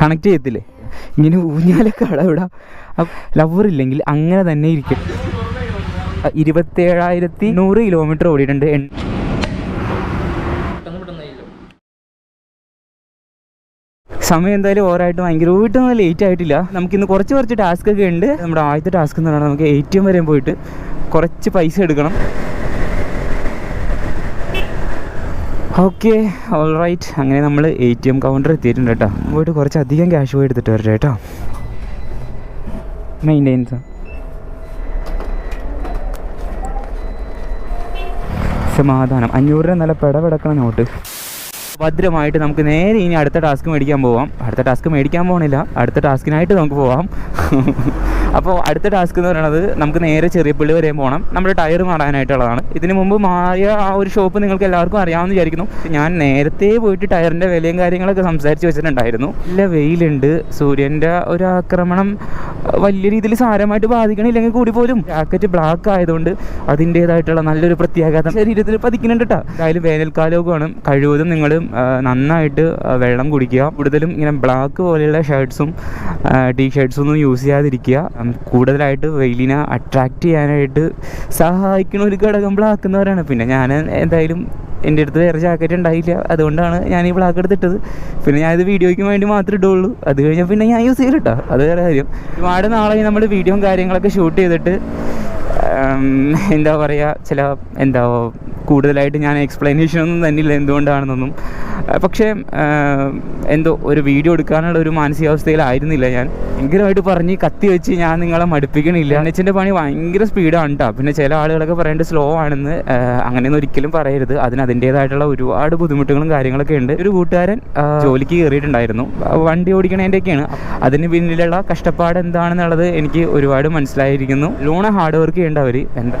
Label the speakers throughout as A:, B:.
A: Connect ചെയ്യത്തില്ലേ? ഇങ്ങനെ ഊഞ്ഞാലൊക്കെ അവിടെ lover ഇല്ലെങ്കിൽ അങ്ങനെ തന്നെ ഇരിക്കും. ഇരുപത്തേഴായിരത്തി നൂറ് കിലോമീറ്റർ ഓടിയിട്ടുണ്ട്. സമയം എന്തായാലും ഓവറായിട്ട് വീട്ടൊന്നും ലേറ്റ് ആയിട്ടില്ല. നമുക്കിന്ന് കുറച്ച് കുറച്ച് ടാസ്ക് ഒക്കെ ഉണ്ട്. നമ്മുടെ ആദ്യത്തെ ടാസ്ക് എന്ന് പറഞ്ഞാൽ നമുക്ക് എ ടി എം വരെ പോയിട്ട് കുറച്ച് പൈസ എടുക്കണം. ഓക്കെ ഓൾ റൈറ്റ് അങ്ങനെ നമ്മൾ എ ടി എം കൗണ്ടർ എത്തിയിട്ടുണ്ട് കേട്ടോ. പോയിട്ട് കുറച്ച് അധികം ക്യാഷ് പോയി എടുത്തിട്ട് വരട്ടെ കേട്ടോ. മെയിന്റെനൻസ് സമാധാനം. അഞ്ഞൂറ് രൂപ നല്ല പെടപെടക്കണ നോട്ട്. ഭദ്രമായിട്ട് നമുക്ക് നേരെ ഇനി അടുത്ത ടാസ്ക് മേടിക്കാൻ പോവാം. അടുത്ത ടാസ്ക് മേടിക്കാൻ പോകണില്ല അടുത്ത ടാസ്കിനായിട്ട് നമുക്ക് പോവാം. അപ്പോൾ അടുത്ത ടാസ്ക് എന്ന് പറയുന്നത് നമുക്ക് നേരെ ചെറിയപ്പള്ളി വരെ പോകണം. നമ്മുടെ ടയർ മാറാനായിട്ടുള്ളതാണ്. ഇതിനു മുമ്പ് മാറിയ ആ ഒരു ഷോപ്പ് നിങ്ങൾക്ക് എല്ലാവർക്കും അറിയാമെന്ന് വിചാരിക്കുന്നു. ഞാൻ നേരത്തെ പോയിട്ട് ടയറിന്റെ വിലയും കാര്യങ്ങളൊക്കെ സംസാരിച്ച് വെച്ചിട്ടുണ്ടായിരുന്നു. നല്ല വെയിലുണ്ട്. സൂര്യന്റെ ഒരു ആക്രമണം വലിയ രീതിയിൽ സാരമായിട്ട് ബാധിക്കണില്ലെങ്കിൽ കൂടി പോലും ജാക്കറ്റ് ബ്ലാക്ക് ആയതുകൊണ്ട് അതിന്റേതായിട്ടുള്ള നല്ലൊരു പ്രത്യാഘാതം ശരീരത്തിൽ പതിക്കുന്നുണ്ട് കേട്ടോ എന്തായാലും വേനൽക്കാലമൊക്കെയാണ് കഴിവതും നിങ്ങൾ നന്നായിട്ട് വെള്ളം കുടിക്കുക. കൂടുതലും ഇങ്ങനെ ബ്ലാക്ക് പോലെയുള്ള ഷർട്ട്സും ടീ ഷർട്ട്സും ഒന്നും യൂസ് ചെയ്യാതിരിക്കുക. കൂടുതലായിട്ട് വെയിലിനെ അട്രാക്റ്റ് ചെയ്യാനായിട്ട് സഹായിക്കുന്ന ഒരു ഘടകം ബ്ലാക്ക് എന്ന് പറയുന്നത്. പിന്നെ ഞാൻ എന്തായാലും എന്റെ അടുത്ത് വേറെ ജാക്കറ്റ് ഉണ്ടായില്ല. അതുകൊണ്ടാണ് ഞാൻ ഈ ബ്ലാക്ക് എടുത്തിട്ടത്. പിന്നെ ഞാനിത് വീഡിയോയ്ക്ക് വേണ്ടി മാത്രമേ ഇടുള്ളൂ അത് കഴിഞ്ഞാൽ പിന്നെ ഞാൻ യൂസ് ചെയ്തിട്ടോ അത് വേറെ കാര്യം. ഒരുപാട് നാളായി നമ്മൾ വീഡിയോയും കാര്യങ്ങളൊക്കെ ഷൂട്ട് ചെയ്തിട്ട്. എന്താ പറയുക ചില എന്താ കൂടുതലായിട്ട് ഞാൻ എക്സ്പ്ലനേഷൻ ഒന്നും തന്നില്ല എന്തുകൊണ്ടാണെന്നൊന്നും. പക്ഷേ എന്തോ ഒരു വീഡിയോ എടുക്കാനുള്ള ഒരു മാനസികാവസ്ഥയിലായിരുന്നില്ല ഞാൻ. ഭയങ്കരമായിട്ട് പറഞ്ഞ് കത്തി വെച്ച് ഞാൻ നിങ്ങളെ മടുപ്പിക്കണില്ല. എന്നുവെച്ചിന്റെ പണി ഭയങ്കര സ്പീഡാണ് കേട്ടോ പിന്നെ ചില ആളുകളൊക്കെ പറയേണ്ടത് സ്ലോ ആണെന്ന്. അങ്ങനെയൊന്നും ഒരിക്കലും പറയരുത്. അതിന് അതിന്റേതായിട്ടുള്ള ഒരുപാട് ബുദ്ധിമുട്ടുകളും കാര്യങ്ങളൊക്കെ ഉണ്ട്. ഒരു കൂട്ടുകാരൻ ജോലിക്ക് കയറിയിട്ടുണ്ടായിരുന്നു. വണ്ടി ഓടിക്കണേന്റെയൊക്കെയാണ് അതിന് പിന്നിലുള്ള കഷ്ടപ്പാട് എന്താണെന്നുള്ളത് എനിക്ക് ഒരുപാട് മനസ്സിലായിരിക്കുന്നു. ലോണ് ഹാർഡ് വർക്ക് ചെയ്യേണ്ടവർ എന്താ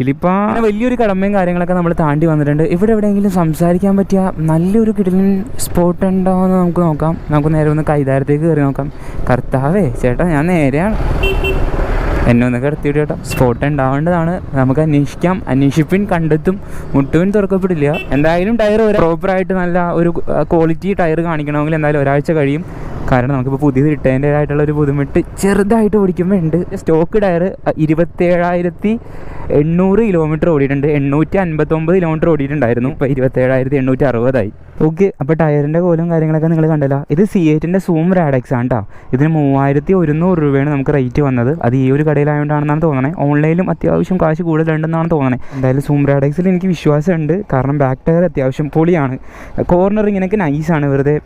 A: ഇപ്പോൾ വലിയൊരു കടമയും കാര്യങ്ങളൊക്കെ നമ്മൾ താണ്ടി വന്നിട്ടുണ്ട്. ഇവിടെ എവിടെയെങ്കിലും സംസാരിക്കാൻ പറ്റിയ നല്ലൊരു കിടലിൻ സ്പോട്ട് ഉണ്ടോ എന്ന് നമുക്ക് നോക്കാം. നമുക്ക് നേരെ ഒന്ന് കൈതാരത്തേക്ക് കയറി നോക്കാം. കർത്താവേ ചേട്ടാ ഞാൻ നേരെയാണ്. എന്നെ ഒന്ന് കിടത്തിയിട്ട് ചേട്ടാ സ്പോട്ട് ഉണ്ടാവേണ്ടതാണ്. നമുക്ക് അന്വേഷിക്കാം. അന്വേഷിപ്പിൻ കണ്ടെത്തും. മുട്ടുവിൻ തുറക്കപ്പെടില്ല. എന്തായാലും ടയർ പ്രോപ്പറായിട്ട് നല്ല ഒരു ക്വാളിറ്റി ടയർ കാണിക്കണമെങ്കിൽ എന്തായാലും ഒരാഴ്ച കഴിയും. കാരണം നമുക്കിപ്പോൾ പുതിയത് ഇട്ടതിന്റെതായിട്ടുള്ള ഒരു ബുദ്ധിമുട്ട് ചെറുതായിട്ട് ഓടിക്കുമ്പോൾ ഉണ്ട് സ്റ്റോക്ക് ടയർ ഇരുപത്തേഴായിരത്തി എണ്ണൂറ് കിലോമീറ്റർ ഓടിയിട്ടുണ്ട്. എണ്ണൂറ്റി അൻപത്തൊമ്പത് കിലോമീറ്റർ ഓടിയിട്ടുണ്ടായിരുന്നു. ഇപ്പോൾ ഇരുപത്തേഴായിരത്തി എണ്ണൂറ്റി അറുപതായി ഓക്കെ. അപ്പോൾ ടയറിന്റെ കോലും കാര്യങ്ങളൊക്കെ നിങ്ങൾ കണ്ടല്ലോ. ഇത് സി എയ്റ്റിന്റെ സൂം റാഡക്സ് ആണ് കേട്ടോ ഇതിന് മൂവായിരത്തി ഒരുന്നൂറ് രൂപയാണ് നമുക്ക് റേറ്റ് വന്നത്. അത് ഈ ഒരു കടയിലായതുകൊണ്ടാണെന്നാണ് തോന്നണേ. ഓൺലൈനിലും അത്യാവശ്യം കാശ് കൂടുതലുണ്ടെന്നാണ് തോന്നണേ. എന്തായാലും സൂം റാഡക്സിൽ എനിക്ക് വിശ്വാസമുണ്ട്. കാരണം ബാക്ക് ടയർ അത്യാവശ്യം പൊളിയാണ്. കോർണർ ഇങ്ങനെയൊക്കെ നൈസാണ് വെറുതെ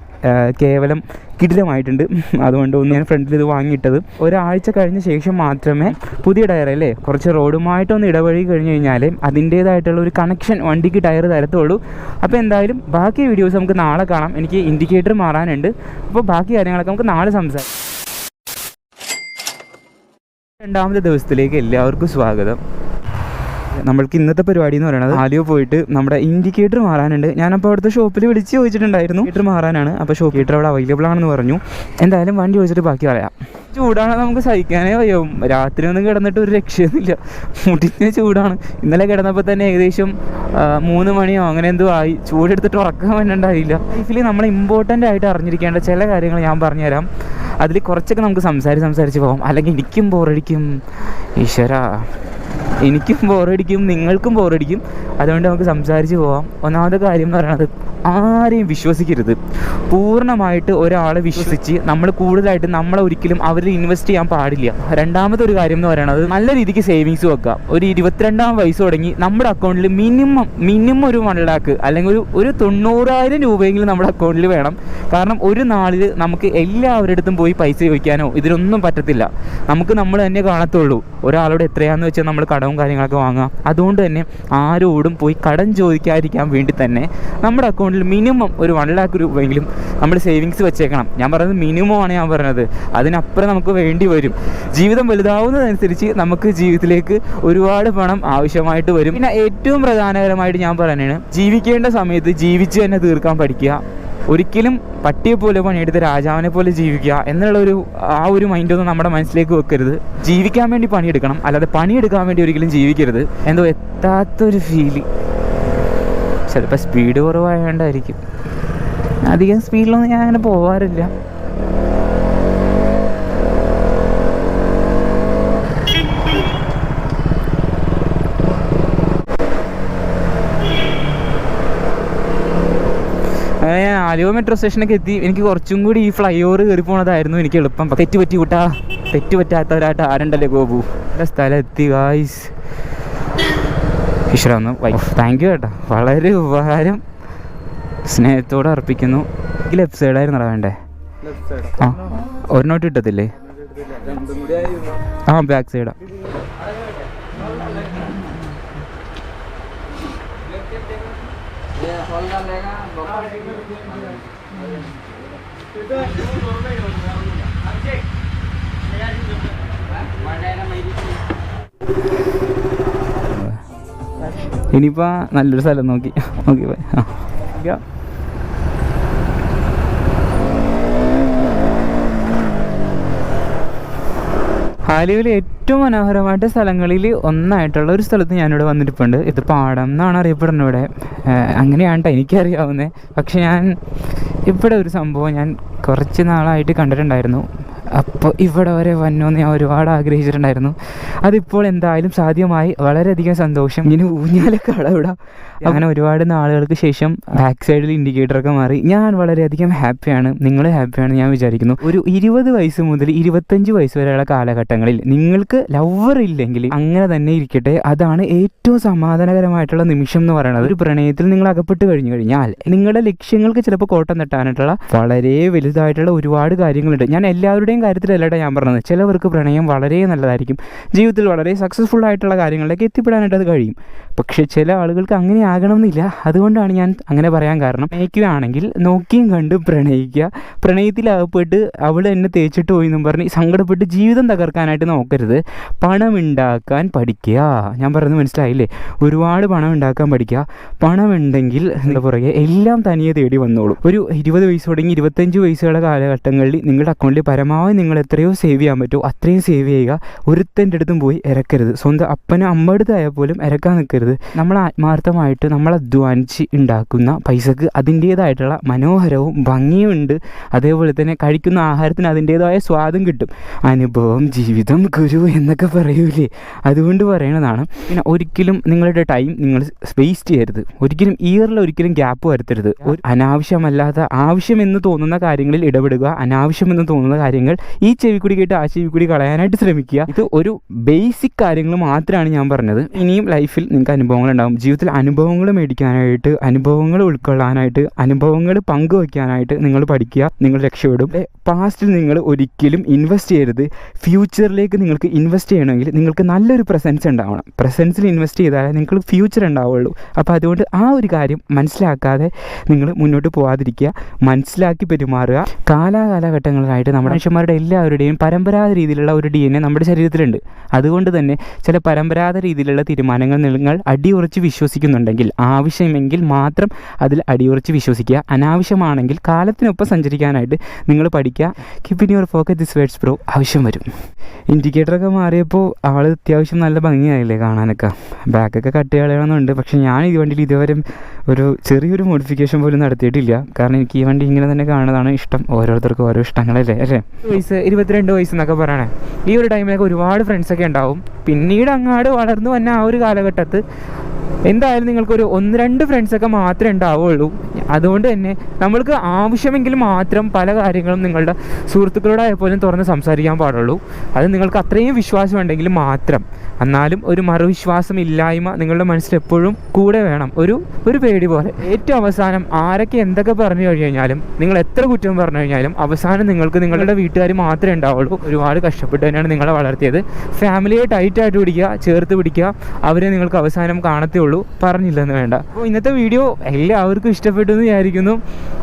A: കേവലം കിടിലമായിട്ടുണ്ട്. അതുകൊണ്ട് ഒന്ന് ഞാൻ ഫ്രണ്ടിൽ ഇത് വാങ്ങിയിട്ടത്. ഒരാഴ്ച കഴിഞ്ഞ ശേഷം മാത്രമേ പുതിയ ടയർ അല്ലേ? കുറച്ച് റോഡുമായിട്ടൊന്ന് ഇടവഴി കഴിഞ്ഞ് കഴിഞ്ഞാൽ അതിന്റേതായിട്ടുള്ള ഒരു കണക്ഷൻ വണ്ടിക്ക് ടയർ തരത്തുള്ളൂ. അപ്പോൾ എന്തായാലും ബാക്കി വീഡിയോസ് നമുക്ക് നാളെ കാണാം. എനിക്ക് ഇൻഡിക്കേറ്റർ മാറാനുണ്ട്. അപ്പോൾ ബാക്കി കാര്യങ്ങളൊക്കെ നമുക്ക് നാളെ സംസാരിക്കാം. രണ്ടാമത്തെ ദിവസത്തിലേക്ക് എല്ലാവർക്കും സ്വാഗതം. നമ്മൾക്ക് ഇന്നത്തെ പരിപാടി എന്ന് പറയുന്നത് ആദ്യം പോയിട്ട് നമ്മുടെ ഇൻഡിക്കേറ്റർ മാറാനുണ്ട്. ഞാനപ്പോൾ അവിടുത്തെ ഷോപ്പിൽ വിളിച്ച് ചോദിച്ചിട്ടുണ്ടായിരുന്നു. ഇൻഡിക്കേറ്റർ മാറാനാണ്. അപ്പോൾ ഷോപ്പ് ഇൻഡിക്കേറ്റർ അവിടെ അവൈലബിൾ ആണെന്ന് പറഞ്ഞു. എന്തായാലും വണ്ടി ചോദിച്ചിട്ട് ബാക്കി പറയാം. ചൂടാണ് നമുക്ക് സഹിക്കാനേ വയ്യോ. രാത്രി ഒന്നും കിടന്നിട്ട് ഒരു രക്ഷയൊന്നുമില്ല. മുടിഞ്ഞ ചൂടാണ്. ഇന്നലെ കിടന്നപ്പോൾ തന്നെ ഏകദേശം മൂന്ന് മണിയോ അങ്ങനെ എന്തോ ആയി. ചൂടെടുത്തിട്ട് ഉറക്കാൻ വേണ്ടിണ്ടായില്ല ലൈഫിൽ നമ്മൾ ഇമ്പോർട്ടന്റ് ആയിട്ട് അറിഞ്ഞിരിക്കേണ്ട ചില കാര്യങ്ങൾ ഞാൻ പറഞ്ഞുതരാം അതിൽ കുറച്ചൊക്കെ നമുക്ക് സംസാരിച്ച് സംസാരിച്ച് പോകാം. അല്ലെങ്കിൽ എനിക്കും ബോറടിക്കും ഈശ്വര. എനിക്കും ബോറടിക്കും നിങ്ങൾക്കും ബോറടിക്കും. അതുകൊണ്ട് നമുക്ക് സംസാരിച്ച് പോവാം. ഒന്നാമത്തെ കാര്യം എന്ന് പറയുന്നത് ആരെയും വിശ്വസിക്കരുത്. പൂർണമായിട്ട് ഒരാളെ വിശ്വസിച്ച് നമ്മൾ കൂടുതലായിട്ട് നമ്മളെ ഒരിക്കലും അവരിൽ ഇൻവെസ്റ്റ് ചെയ്യാൻ പാടില്ല. രണ്ടാമത്തെ ഒരു കാര്യം എന്ന് പറയുന്നത് നല്ല രീതിക്ക് സേവിങ്സ് വെക്കുക. ഒരു ഇരുപത്തിരണ്ടാം വയസ്സ് തുടങ്ങി നമ്മുടെ അക്കൗണ്ടിൽ മിനിമം മിനിമം ഒരു വൺ ലാക്ക് അല്ലെങ്കിൽ ഒരു ഒരു തൊണ്ണൂറായിരം രൂപയെങ്കിലും നമ്മുടെ അക്കൗണ്ടിൽ വേണം. കാരണം ഒരു നാളിൽ നമുക്ക് എല്ലാവരുടെ അടുത്തും പോയി പൈസ ചോദിക്കാനോ ഇതിനൊന്നും പറ്റത്തില്ല. നമുക്ക് നമ്മൾ തന്നെ കാണത്തുള്ളൂ. ഒരാളോട് എത്രയാന്ന് വെച്ചാൽ നമ്മൾ കടവും കാര്യങ്ങളൊക്കെ വാങ്ങാം അതുകൊണ്ട് തന്നെ ആരോടും പോയി കടം ചോദിക്കാതിരിക്കാൻ വേണ്ടി തന്നെ നമ്മുടെ അക്കൗണ്ടിൽ മിനിമം ഒരു വൺ ലാക്ക് രൂപയെങ്കിലും നമ്മൾ സേവിങ്സ് വെച്ചേക്കണം. ഞാൻ പറയുന്നത് മിനിമം ആണ് ഞാൻ പറഞ്ഞത്. അതിനപ്പുറം നമുക്ക് വേണ്ടി വരും. ജീവിതം വലുതാവുന്നതനുസരിച്ച് നമുക്ക് ജീവിതത്തിലേക്ക് ഒരുപാട് പണം ആവശ്യമായിട്ട് വരും. പിന്നെ ഏറ്റവും പ്രധാനകരമായിട്ട് ഞാൻ പറയുന്നത് ജീവിക്കേണ്ട സമയത്ത് ജീവിച്ച് തന്നെ തീർക്കാൻ പഠിക്കുക. ഒരിക്കലും പട്ടിയെ പോലെ പണിയെടുത്ത് രാജാവിനെ പോലെ ജീവിക്കുക എന്നുള്ള ഒരു ആ ഒരു മൈൻഡൊന്നും നമ്മുടെ മനസ്സിലേക്ക് വെക്കരുത്. ജീവിക്കാൻ വേണ്ടി പണിയെടുക്കണം. അല്ലാതെ പണിയെടുക്കാൻ വേണ്ടി ഒരിക്കലും ജീവിക്കരുത്. എന്തോ എത്താത്തൊരു ഫീൽ ചിലപ്പോൾ സ്പീഡ് കുറവായതുകൊണ്ടായിരിക്കും അധികം സ്പീഡിലൊന്നും ഞാൻ അങ്ങനെ പോവാറില്ല അങ്ങനെ ഞാൻ ആലുവ മെട്രോ സ്റ്റേഷനൊക്കെ എത്തി. എനിക്ക് കുറച്ചും കൂടി ഈ ഫ്ലൈ ഓവർ കയറി പോണതായിരുന്നു എനിക്ക് എളുപ്പം. തെറ്റ് പറ്റി കൂട്ടാ. തെറ്റ് പറ്റാത്തവരായിട്ട് ആരുണ്ടല്ലേ ഗോപു? എന്റെ സ്ഥലം എത്തി ഗായ്സ് ഈശ്വര ഒന്ന് താങ്ക് യു കേട്ടോ വളരെ ഉപകാരം. സ്നേഹത്തോടെ അർപ്പിക്കുന്നു. എനിക്ക് ലെഫ്റ്റ് സൈഡായിരുന്നടാ വേണ്ടേ? ആ ഒരു നോട്ട് കിട്ടത്തില്ലേ ആ ബാക്ക് സൈഡാ ഇനിയിപ്പോ നല്ലൊരു സ്ഥലം നോക്കി. നോക്കി ആ. ആലുവയിലെ ഏറ്റവും മനോഹരമായിട്ട് സ്ഥലങ്ങളിൽ ഒന്നായിട്ടുള്ള ഒരു സ്ഥലത്ത് ഞാനിവിടെ വന്നിട്ടുണ്ട്. ഇത് പാടം എന്നാണ് അറിയപ്പെടുന്നത് ഇവിടെ. അങ്ങനെയാണ് എനിക്കറിയാവുന്നത് പക്ഷെ ഞാൻ ഇവിടെ ഒരു സംഭവം ഞാൻ കുറച്ച് നാളായിട്ട് കണ്ടിട്ടുണ്ടായിരുന്നു. അപ്പോൾ ഇവിടെ വരെ വന്നോന്ന് ഞാൻ ഒരുപാട് ആഗ്രഹിച്ചിട്ടുണ്ടായിരുന്നു. അതിപ്പോൾ എന്തായാലും സാധ്യമായി. വളരെയധികം സന്തോഷം. ഇങ്ങനെ ഊഞ്ഞാലൊക്കെ അവിടെ അങ്ങനെ ഒരുപാട് നാളുകൾക്ക് ശേഷം ബാക്ക് സൈഡിൽ ഇൻഡിക്കേറ്ററൊക്കെ മാറി. ഞാൻ വളരെയധികം ഹാപ്പിയാണ് നിങ്ങൾ ഹാപ്പിയാണ് ഞാൻ വിചാരിക്കുന്നു. ഒരു ഇരുപത് വയസ്സ് മുതൽ ഇരുപത്തഞ്ച് വയസ്സ് വരെയുള്ള കാലഘട്ടങ്ങളിൽ നിങ്ങൾക്ക് ലവർ ഇല്ലെങ്കിൽ അങ്ങനെ തന്നെ ഇരിക്കട്ടെ. അതാണ് ഏറ്റവും സമാധാനകരമായിട്ടുള്ള നിമിഷം എന്ന് പറയുന്നത്. ഒരു പ്രണയത്തിൽ നിങ്ങൾ അകപ്പെട്ട് കഴിഞ്ഞു കഴിഞ്ഞാൽ നിങ്ങളുടെ ലക്ഷ്യങ്ങൾക്ക് ചിലപ്പോൾ കോട്ടം തട്ടാനായിട്ടുള്ള വളരെ വലുതായിട്ടുള്ള ഒരുപാട് കാര്യങ്ങളുണ്ട്. ഞാൻ എല്ലാവരുടെയും കാര്യത്തിലല്ലട്ടെ ഞാൻ പറഞ്ഞത്. ചിലവർക്ക് പ്രണയം വളരെ നല്ലതായിരിക്കും. ജീവിതത്തിൽ വളരെ സക്സസ്ഫുൾ ആയിട്ടുള്ള കാര്യങ്ങളിലേക്ക് എത്തിപ്പെടാനായിട്ട് അത് കഴിയും. പക്ഷേ ചില ആളുകൾക്ക് അങ്ങനെ ആകണമെന്നില്ല. അതുകൊണ്ടാണ് ഞാൻ അങ്ങനെ പറയാൻ കാരണം. പ്രണയിക്കുകയാണെങ്കിൽ നോക്കിയും കണ്ട് പ്രണയിക്കുക. പ്രണയത്തിലകപ്പെട്ട് അവൾ എന്നെ തേച്ചിട്ട് പോയി എന്നും പറഞ്ഞ് സങ്കടപ്പെട്ട് ജീവിതം തകർക്കാനായിട്ട് നോക്കരുത്. പണമുണ്ടാക്കാൻ പഠിക്കുക. ഞാൻ പറയുന്നത് മനസ്സിലായില്ലേ? ഒരുപാട് പണം ഉണ്ടാക്കാൻ പഠിക്കുക. പണമുണ്ടെങ്കിൽ എന്താ പറയുക എല്ലാം തനിയെ തേടി വന്നോളൂ. ഒരു ഇരുപത് വയസ്സ് തുടങ്ങി ഇരുപത്തഞ്ച് വയസ്സുള്ള കാലഘട്ടങ്ങളിൽ നിങ്ങളുടെ അക്കൗണ്ടിൽ പരമാവധി നിങ്ങൾ എത്രയോ സേവ് ചെയ്യാൻ പറ്റുമോ അത്രയും സേവ് ചെയ്യുക. ഒരുത്തന്റെ അടുത്തും പോയി ഇറക്കരുത്. സ്വന്തം അപ്പനും അമ്മയുടെ അടുത്തായാൽ പോലും ഇറക്കാൻ നിൽക്കരുത്. നമ്മൾ ആത്മാർത്ഥമായിട്ട് നമ്മൾ അധ്വാനിച്ച് ഉണ്ടാക്കുന്ന പൈസക്ക് അതിന്റേതായിട്ടുള്ള മനോഹരവും ഭംഗിയും ഉണ്ട്. അതേപോലെ തന്നെ കഴിക്കുന്ന ആഹാരത്തിന് അതിന്റേതായ സ്വാദും കിട്ടും. അനുഭവം ജീവിതം ഗുരു എന്നൊക്കെ പറയൂലേ. അതുകൊണ്ട് പറയണതാണ്. പിന്നെ ഒരിക്കലും നിങ്ങളുടെ ടൈം നിങ്ങൾ വേസ്റ്റ് ചെയ്യരുത്. ഒരിക്കലും ഇയറിൽ ഒരിക്കലും ഗ്യാപ്പ് വരുത്തരുത്. ഒരു അനാവശ്യമല്ലാത്ത ആവശ്യമെന്ന് തോന്നുന്ന കാര്യങ്ങളിൽ ഇടപെടുക അനാവശ്യമെന്ന് തോന്നുന്ന കാര്യങ്ങൾ ഈ ചെവിക്കുടി കേട്ട് ആ ചെവിക്കുടി കളയാനായിട്ട് ശ്രമിക്കുക. ഇത് ഒരു ബേസിക് കാര്യങ്ങൾ മാത്രമാണ് ഞാൻ പറഞ്ഞത്. ഇനിയും ലൈഫിൽ നിങ്ങൾക്ക് അനുഭവങ്ങൾ ഉണ്ടാകും ജീവിതത്തിൽ അനുഭവങ്ങൾ മേടിക്കാനായിട്ട് അനുഭവങ്ങൾ ഉൾക്കൊള്ളാനായിട്ട് അനുഭവങ്ങൾ പങ്കുവയ്ക്കാനായിട്ട് നിങ്ങൾ പഠിക്കുക നിങ്ങൾ രക്ഷപ്പെടും. പാസ്റ്റിൽ നിങ്ങൾ ഒരിക്കലും ഇൻവെസ്റ്റ് ചെയ്യരുത്. ഫ്യൂച്ചറിലേക്ക് നിങ്ങൾക്ക് ഇൻവെസ്റ്റ് ചെയ്യണമെങ്കിൽ നിങ്ങൾക്ക് നല്ലൊരു പ്രസൻസ് ഉണ്ടാവണം. പ്രസൻസിൽ ഇൻവെസ്റ്റ് ചെയ്താലേ നിങ്ങൾ ഫ്യൂച്ചർ ഉണ്ടാവുള്ളൂ. അപ്പോൾ അതുകൊണ്ട് ആ ഒരു കാര്യം മനസ്സിലാക്കാതെ നിങ്ങൾ മുന്നോട്ട് പോകാതിരിക്കുക മനസ്സിലാക്കി പെരുമാറുക. കാലാകാലഘട്ടങ്ങളിലായിട്ട് നമ്മുടെ മനുഷ്യന്മാരുടെ എല്ലാവരുടെയും പരമ്പരാഗത രീതിയിലുള്ള ഒരു ഡി എൻ എ നമ്മുടെ ശരീരത്തിലുണ്ട്. അതുകൊണ്ട് തന്നെ ചില പരമ്പരാഗത രീതിയിലുള്ള തീരുമാനങ്ങൾ നിങ്ങൾ അടിയുറച്ച് വിശ്വസിക്കുന്നുണ്ടെങ്കിൽ ആവശ്യമെങ്കിൽ മാത്രം അതിൽ അടിയുറച്ച് വിശ്വസിക്കുക. അനാവശ്യമാണെങ്കിൽ കാലത്തിനൊപ്പം സഞ്ചരിക്കാനായിട്ട് നിങ്ങൾ പഠിക്കുക. Keep in your focus this words pro ആവശ്യം വരും. ഇൻഡിക്കേറ്ററൊക്കെ മാറിയപ്പോൾ ആൾ അത്യാവശ്യം നല്ല ഭംഗിയായില്ലേ കാണാനൊക്കെ. ബാക്കൊക്കെ കട്ട് കളയണമെന്നുണ്ട് പക്ഷെ ഞാൻ ഈ വണ്ടിയിൽ ഇതുവരെ ഒരു ചെറിയൊരു മോഡിഫിക്കേഷൻ പോലും നടത്തിയിട്ടില്ല. കാരണം എനിക്ക് ഈ വണ്ടി ഇങ്ങനെ തന്നെ കാണുന്നതാണ് ഇഷ്ടം. ഓരോരുത്തർക്കും ഓരോ ഇഷ്ടങ്ങളല്ലേ അല്ലേ? വയസ്സ് ഇരുപത്തിരണ്ട് വയസ്സ് എന്നൊക്കെ പറയണേ. ഈ ഒരു ടൈമിലൊക്കെ ഒരുപാട് ഫ്രണ്ട്സൊക്കെ ഉണ്ടാവും. പിന്നീട് അങ്ങാട് വളർന്നു വന്ന ആ ഒരു കാലഘട്ടത്ത് എന്തായാലും നിങ്ങൾക്കൊരു ഒന്ന് രണ്ട് ഫ്രണ്ട്സൊക്കെ മാത്രമേ ഉണ്ടാവുള്ളൂ അതുകൊണ്ട് തന്നെ നമ്മൾക്ക് ആവശ്യമെങ്കിൽ മാത്രം പല കാര്യങ്ങളും നിങ്ങളുടെ സുഹൃത്തുക്കളോടായ പോലും തുറന്ന് സംസാരിക്കാൻ പാടുള്ളൂ. അത് നിങ്ങൾക്ക് അത്രയും വിശ്വാസം ഉണ്ടെങ്കിൽ മാത്രം. എന്നാലും ഒരു മറുവിശ്വാസം ഇല്ലായ്മ നിങ്ങളുടെ മനസ്സിൽ എപ്പോഴും കൂടെ വേണം. ഒരു ഒരു പേടി പോലെ. ഏറ്റവും അവസാനം ആരൊക്കെ എന്തൊക്കെ പറഞ്ഞു കഴിഞ്ഞു കഴിഞ്ഞാലും നിങ്ങൾ എത്ര കുറ്റം പറഞ്ഞു കഴിഞ്ഞാലും അവസാനം നിങ്ങൾക്ക് നിങ്ങളുടെ വീട്ടുകാർ മാത്രമേ ഉണ്ടാവുള്ളൂ ഒരുപാട് കഷ്ടപ്പെട്ട് തന്നെയാണ് നിങ്ങളെ വളർത്തിയത്. ഫാമിലിയെ ടൈറ്റായിട്ട് പിടിക്കുക ചേർത്ത് പിടിക്കുക. അവരെ നിങ്ങൾക്ക് അവസാനം കാണത്തേ ഉള്ളൂ. പറഞ്ഞില്ലെന്ന് വേണ്ട. അപ്പോൾ ഇന്നത്തെ വീഡിയോ എല്ലാവർക്കും ഇഷ്ടപ്പെട്ടു എന്ന് വിചാരിക്കുന്നു.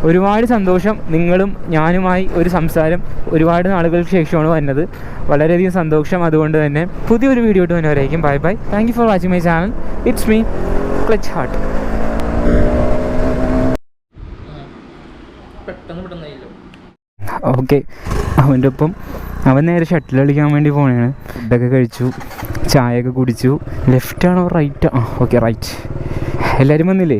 A: ഒരുപാട് സന്തോഷം നിങ്ങളും ഞാനുമായി ഒരു സംസാരം ഒരുപാട് നാളുകൾക്ക് ശേഷമാണ് വന്നത്. വളരെയധികം സന്തോഷം അതുകൊണ്ട് തന്നെ. പുതിയൊരു വീഡിയോ ഇട്ട് വരുന്നവരായിരിക്കും. Bye bye thank for watching my channel it's me clutch heart okay. അവന്റെ ഒപ്പം അവൻ നേരെ ഷട്ടിൽ കളിക്കാൻ വേണ്ടി പോണേണ്. ഫുഡൊക്കെ കഴിച്ചു. ചായയൊക്കെ കുടിച്ചു. ലെഫ്റ്റ് ആണോ റൈറ്റ് ആ ഓക്കെ റൈറ്റ് എല്ലാവരും വന്നില്ലേ?